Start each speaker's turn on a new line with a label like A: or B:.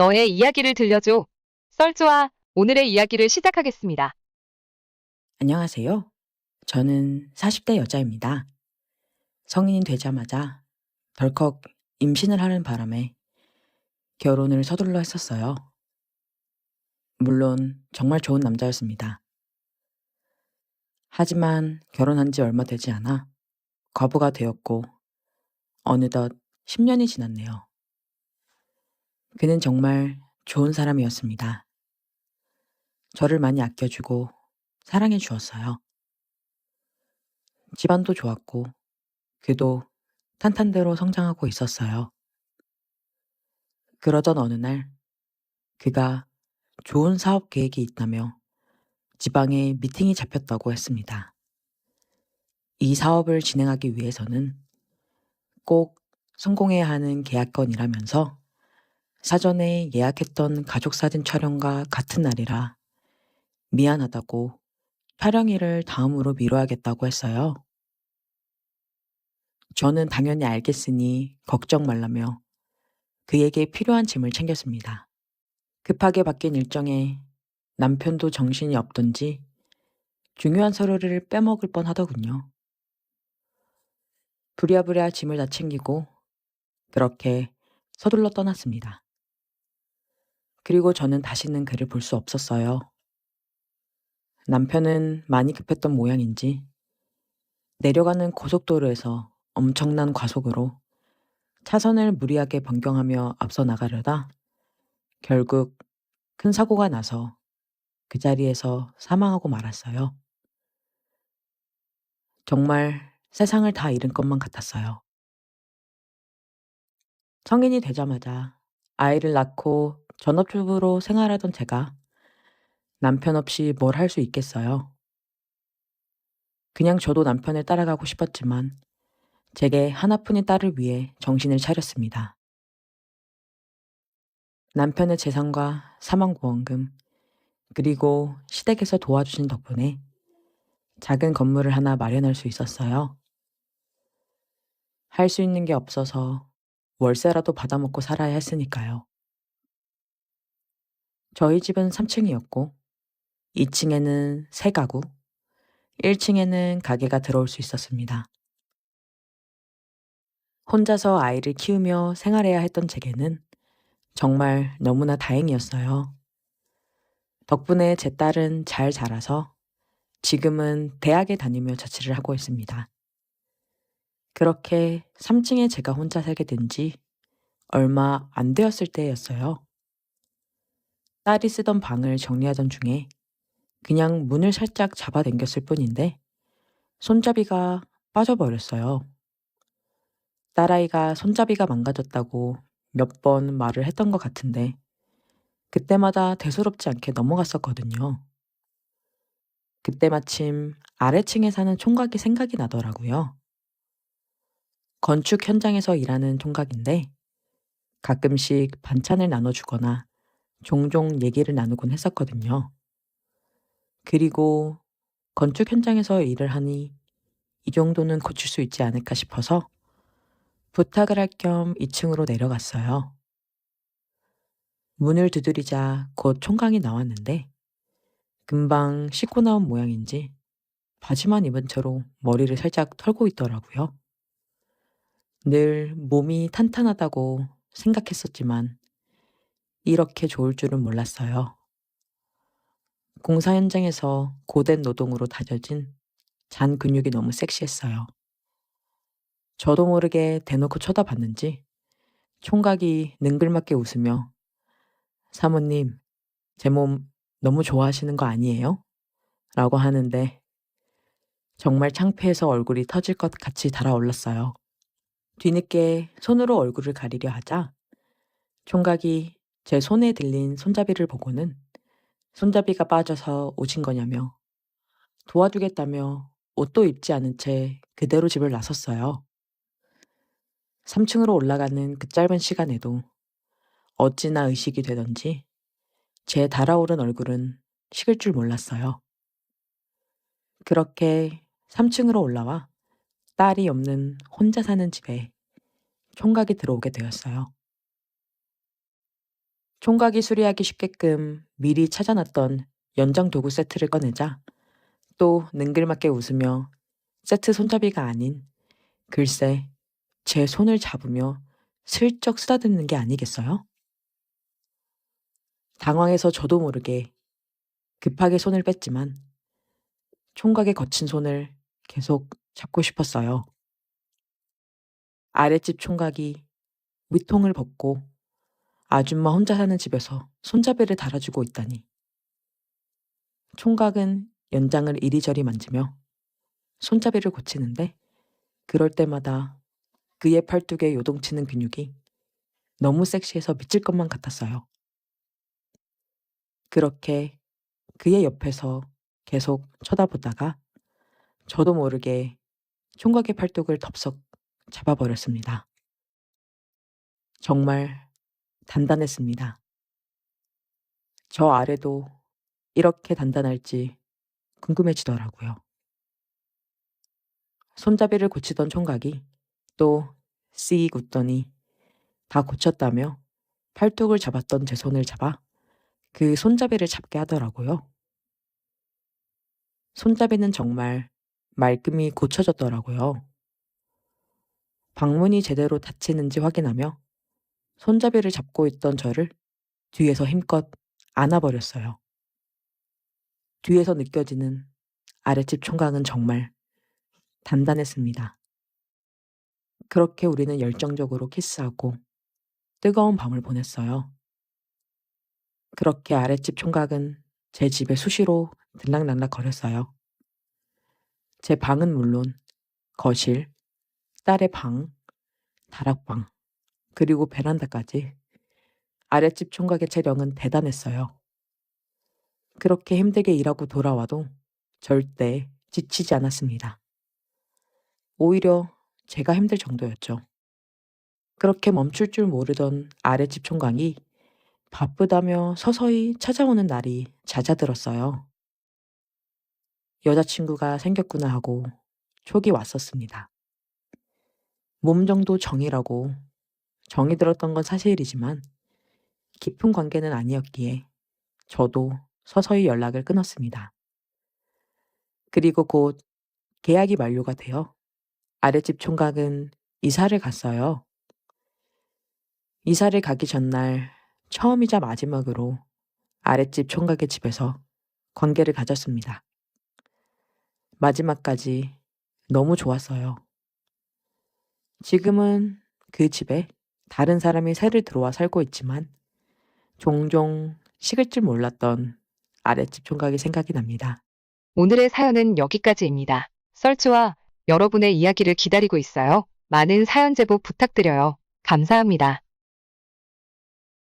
A: 너의 이야기를 들려줘. 썰주와 오늘의 이야기를 시작하겠습니다.
B: 안녕하세요. 저는 40대 여자입니다. 성인이 되자마자 덜컥 임신을 하는 바람에 결혼을 서둘러 했었어요. 물론 정말 좋은 남자였습니다. 하지만 결혼한 지 얼마 되지 않아 과부가 되었고 어느덧 10년이 지났네요. 그는 정말 좋은 사람이었습니다. 저를 많이 아껴주고 사랑해 주었어요. 집안도 좋았고, 그도 탄탄대로 성장하고 있었어요. 그러던 어느 날, 그가 좋은 사업 계획이 있다며 지방에 미팅이 잡혔다고 했습니다. 이 사업을 진행하기 위해서는 꼭 성공해야 하는 계약건이라면서 사전에 예약했던 가족 사진 촬영과 같은 날이라 미안하다고 촬영일을 다음으로 미뤄야겠다고 했어요. 저는 당연히 알겠으니 걱정 말라며 그에게 필요한 짐을 챙겼습니다. 급하게 바뀐 일정에 남편도 정신이 없던지 중요한 서류를 빼먹을 뻔 하더군요. 부랴부랴 짐을 다 챙기고 그렇게 서둘러 떠났습니다. 그리고 저는 다시는 그를 볼 수 없었어요. 남편은 많이 급했던 모양인지 내려가는 고속도로에서 엄청난 과속으로 차선을 무리하게 변경하며 앞서 나가려다 결국 큰 사고가 나서 그 자리에서 사망하고 말았어요. 정말 세상을 다 잃은 것만 같았어요. 성인이 되자마자 아이를 낳고 전업주부로 생활하던 제가 남편 없이 뭘 할 수 있겠어요. 그냥 저도 남편을 따라가고 싶었지만 제게 하나뿐인 딸을 위해 정신을 차렸습니다. 남편의 재산과 사망보험금, 그리고 시댁에서 도와주신 덕분에 작은 건물을 하나 마련할 수 있었어요. 할 수 있는 게 없어서 월세라도 받아먹고 살아야 했으니까요. 저희 집은 3층이었고 2층에는 새 가구, 1층에는 가게가 들어올 수 있었습니다. 혼자서 아이를 키우며 생활해야 했던 제게는 정말 너무나 다행이었어요. 덕분에 제 딸은 잘 자라서 지금은 대학에 다니며 자취를 하고 있습니다. 그렇게 3층에 제가 혼자 살게 된 지 얼마 안 되었을 때였어요. 딸이 쓰던 방을 정리하던 중에 그냥 문을 살짝 잡아당겼을 뿐인데 손잡이가 빠져버렸어요. 딸아이가 손잡이가 망가졌다고 몇 번 말을 했던 것 같은데 그때마다 대수롭지 않게 넘어갔었거든요. 그때 마침 아래층에 사는 총각이 생각이 나더라고요. 건축 현장에서 일하는 총각인데 가끔씩 반찬을 나눠주거나 종종 얘기를 나누곤 했었거든요. 그리고 건축 현장에서 일을 하니 이 정도는 고칠 수 있지 않을까 싶어서 부탁을 할 겸 2층으로 내려갔어요. 문을 두드리자 곧 총각이 나왔는데 금방 씻고 나온 모양인지 바지만 입은 채로 머리를 살짝 털고 있더라고요. 늘 몸이 탄탄하다고 생각했었지만 이렇게 좋을 줄은 몰랐어요. 공사 현장에서 고된 노동으로 다져진 잔 근육이 너무 섹시했어요. 저도 모르게 대놓고 쳐다봤는지 총각이 능글맞게 웃으며 사모님, 제 몸 너무 좋아하시는 거 아니에요? 라고 하는데 정말 창피해서 얼굴이 터질 것 같이 달아올랐어요. 뒤늦게 손으로 얼굴을 가리려 하자 총각이 제 손에 들린 손잡이를 보고는 손잡이가 빠져서 오신 거냐며 도와주겠다며 옷도 입지 않은 채 그대로 집을 나섰어요. 3층으로 올라가는 그 짧은 시간에도 어찌나 의식이 되던지 제 달아오른 얼굴은 식을 줄 몰랐어요. 그렇게 3층으로 올라와 딸이 없는 혼자 사는 집에 총각이 들어오게 되었어요. 총각이 수리하기 쉽게끔 미리 찾아놨던 연장 도구 세트를 꺼내자 또 능글맞게 웃으며 세트 손잡이가 아닌 글쎄 제 손을 잡으며 슬쩍 쓰다듬는 게 아니겠어요? 당황해서 저도 모르게 급하게 손을 뺐지만 총각의 거친 손을 계속 잡고 싶었어요. 아랫집 총각이 위통을 벗고 아줌마 혼자 사는 집에서 손잡이를 달아주고 있다니. 총각은 연장을 이리저리 만지며 손잡이를 고치는데 그럴 때마다 그의 팔뚝에 요동치는 근육이 너무 섹시해서 미칠 것만 같았어요. 그렇게 그의 옆에서 계속 쳐다보다가 저도 모르게 총각의 팔뚝을 덥석 잡아버렸습니다. 정말 단단했습니다. 저 아래도 이렇게 단단할지 궁금해지더라고요. 손잡이를 고치던 총각이 또 씩 웃더니 다 고쳤다며 팔뚝을 잡았던 제 손을 잡아 그 손잡이를 잡게 하더라고요. 손잡이는 정말 말끔히 고쳐졌더라고요. 방문이 제대로 닫히는지 확인하며 손잡이를 잡고 있던 저를 뒤에서 힘껏 안아버렸어요. 뒤에서 느껴지는 아랫집 총각은 정말 단단했습니다. 그렇게 우리는 열정적으로 키스하고 뜨거운 밤을 보냈어요. 그렇게 아랫집 총각은 제 집에 수시로 들락날락 거렸어요. 제 방은 물론 거실, 딸의 방, 다락방, 그리고 베란다까지 아랫집 총각의 체력은 대단했어요. 그렇게 힘들게 일하고 돌아와도 절대 지치지 않았습니다. 오히려 제가 힘들 정도였죠. 그렇게 멈출 줄 모르던 아랫집 총각이 바쁘다며 서서히 찾아오는 날이 잦아들었어요. 여자친구가 생겼구나 하고 촉이 왔었습니다. 몸 정도 정이라고 정이 들었던 건 사실이지만 깊은 관계는 아니었기에 저도 서서히 연락을 끊었습니다. 그리고 곧 계약이 만료가 되어 아랫집 총각은 이사를 갔어요. 이사를 가기 전날 처음이자 마지막으로 아랫집 총각의 집에서 관계를 가졌습니다. 마지막까지 너무 좋았어요. 지금은 그 집에 다른 사람이 새를 들어와 살고 있지만 종종 식을 줄 몰랐던 아랫집 총각이 생각이 납니다.
A: 오늘의 사연은 여기까지입니다. 썰주와 여러분의 이야기를 기다리고 있어요. 많은 사연 제보 부탁드려요. 감사합니다.